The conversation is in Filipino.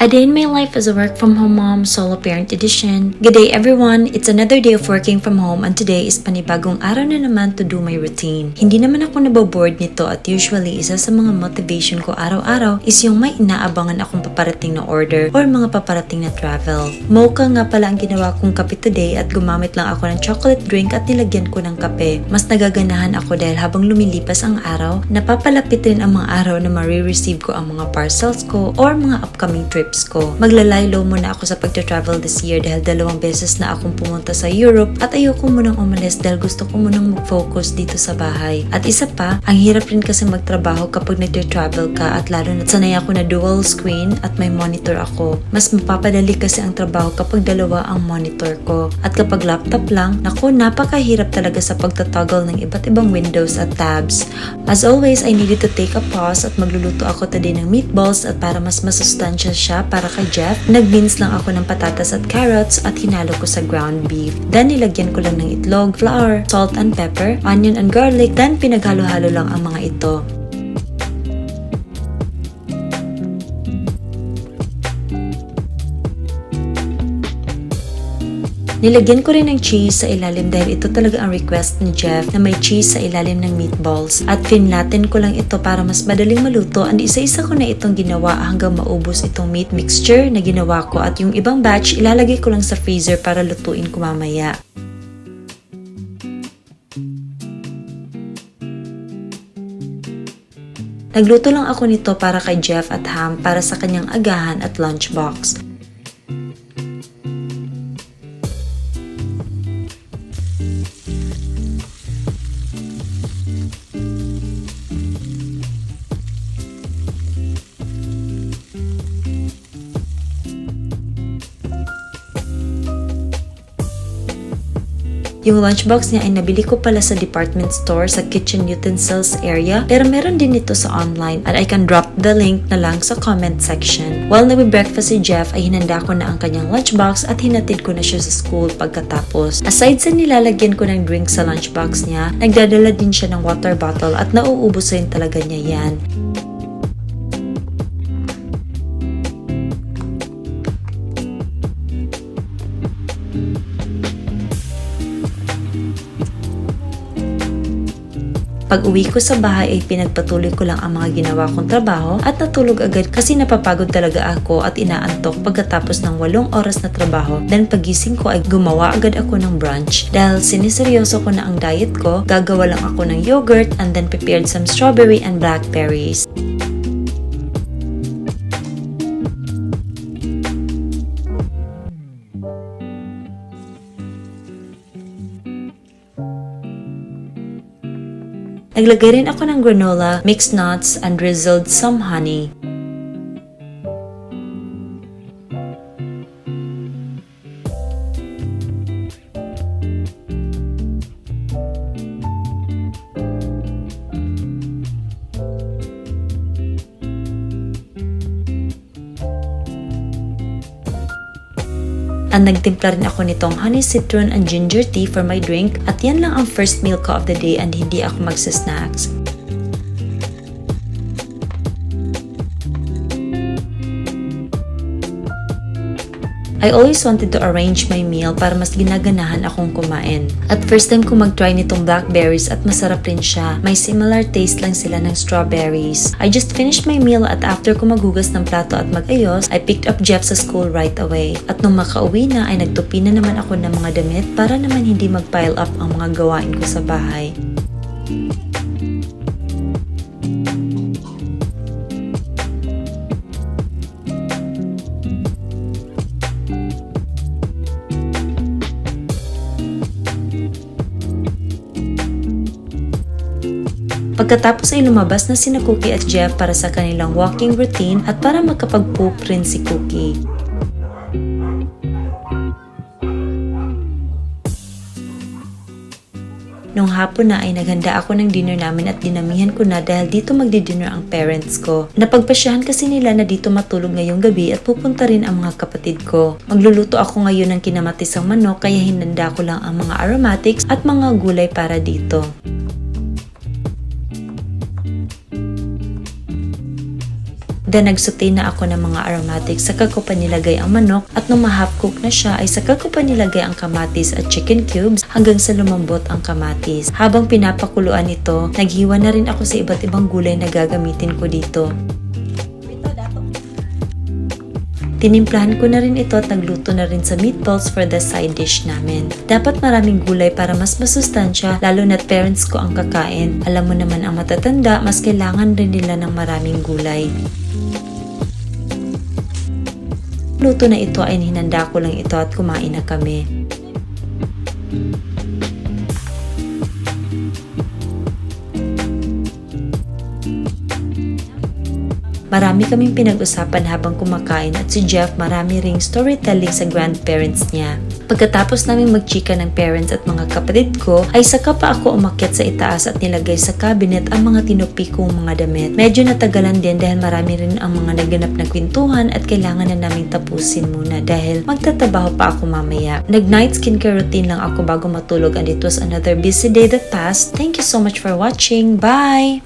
A Day in My Life as a Work From Home Mom Solo Parent Edition. Good day everyone! It's another day of working from home and today is panibagong araw na naman to do my routine. Hindi naman ako naboboard nito at usually isa sa mga motivation ko araw-araw is yung may inaabangan akong paparating na order or mga paparating na travel. Mocha nga pala ang ginawa kong kape today at gumamit lang ako ng chocolate drink at nilagyan ko ng kape. Mas nagaganahan ako dahil habang lumilipas ang araw, napapalapit rin ang mga araw na marireceive ko ang mga parcels ko or mga upcoming trips ko. Maglalaylo muna ako sa pagta-travel this year dahil dalawang beses na akong pumunta sa Europe at ayoko munang umalis dahil gusto ko munang mag-focus dito sa bahay. At isa pa, ang hirap rin kasi magtrabaho kapag nagta-travel ka at lalo na sanay ako na dual screen at may monitor ako. Mas mapapadali kasi ang trabaho kapag dalawa ang monitor ko. At kapag laptop lang, naku, napakahirap talaga sa pagtatoggle ng iba't ibang windows at tabs. As always, I needed to take a pause at magluluto ako today ng meatballs at para mas masustansya siya para kay Jeff, nag-beans lang ako ng patatas at carrots at hinalo ko sa ground beef. Then nilagyan ko lang ng itlog, flour, salt and pepper, onion and garlic, then pinaghalo-halo lang ang mga ito. Nilagyan ko rin ng cheese sa ilalim dahil ito talaga ang request ni Jeff na may cheese sa ilalim ng meatballs. At finlatin ko lang ito para mas madaling maluto and isa-isa ko na itong ginawa hanggang maubos itong meat mixture na ginawa ko at yung ibang batch ilalagay ko lang sa freezer para lutuin ko mamaya. Nagluto lang ako nito para kay Jeff at Ham para sa kanyang agahan at lunchbox. Yung lunchbox niya ay nabili ko pala sa department store sa kitchen utensils area pero meron din ito sa online at I can drop the link na lang sa comment section. While nagbe-breakfast si Jeff ay hinanda ko na ang kanyang lunchbox at hinatid ko na siya sa school pagkatapos. Aside sa nilalagyan ko ng drink sa lunchbox niya, nagdadala din siya ng water bottle at nauubos rin talaga niya yan. Pag uwi ko sa bahay ay pinagpatuloy ko lang ang mga ginawa kong trabaho at natulog agad kasi napapagod talaga ako at inaantok pagkatapos ng walong oras na trabaho. Then pagising ko ay gumawa agad ako ng brunch. Dahil siniseryoso ko na ang diet ko, gagawa lang ako ng yogurt and then prepared some strawberry and blackberries. Naglagay rin ako ng granola, mixed nuts, and drizzled some honey. At nagtimpla rin ako nitong honey citron and ginger tea for my drink at yan lang ang first meal ko of the day and hindi ako magsasnacks. I always wanted to arrange my meal para mas ginaganahan akong kumain. At first time ko mag-try nitong blackberries at masarap rin siya. May similar taste lang sila ng strawberries. I just finished my meal at after ko maghugas ng plato at magayos, I picked up Jeff sa school right away. At nung makauwi na ay nagtupi na naman ako ng mga damit para naman hindi mag-pile up ang mga gawain ko sa bahay. Pagkatapos ay lumabas na sina Cookie at Jeff para sa kanilang walking routine at para makapag-poop rin si Cookie. Nung hapon na ay naghanda ako ng dinner namin at dinamihan ko na dahil dito magdi-dinner ang parents ko. Napagpasyahan kasi nila na dito matulog ngayong gabi at pupunta rin ang mga kapatid ko. Magluluto ako ngayon ng kinamatisang manok kaya hinanda ko lang ang mga aromatics at mga gulay para dito. Then nagsuti na ako ng mga aromatics, saka ko pa nilagay ang manok at nung ma-half cook na siya ay saka ko pa nilagay ang kamatis at chicken cubes hanggang sa lumambot ang kamatis. Habang pinapakuluan ito, naghiwa na rin ako sa iba't ibang gulay na gagamitin ko dito. Tinimplahan ko na rin ito at nagluto na rin sa meatballs for the side dish namin. Dapat maraming gulay para mas masustansya lalo na't parents ko ang kakain. Alam mo naman ang matatanda, mas kailangan rin nila ng maraming gulay. Luto na ito ay hinanda ko lang ito at kumain na kami. Marami kaming pinag-usapan habang kumakain at si Jeff marami ring storytelling sa grandparents niya. Pagkatapos namin magchika ng parents at mga kapatid ko, ay saka pa ako umakyat sa itaas at nilagay sa cabinet ang mga tinupi kong mga damit. Medyo natagalan din dahil marami rin ang mga naganap na kwentuhan at kailangan na naming tapusin muna dahil magtatabaho pa ako mamaya. Nag-night skincare routine lang ako bago matulog and it was another busy day that passed. Thank you so much for watching. Bye!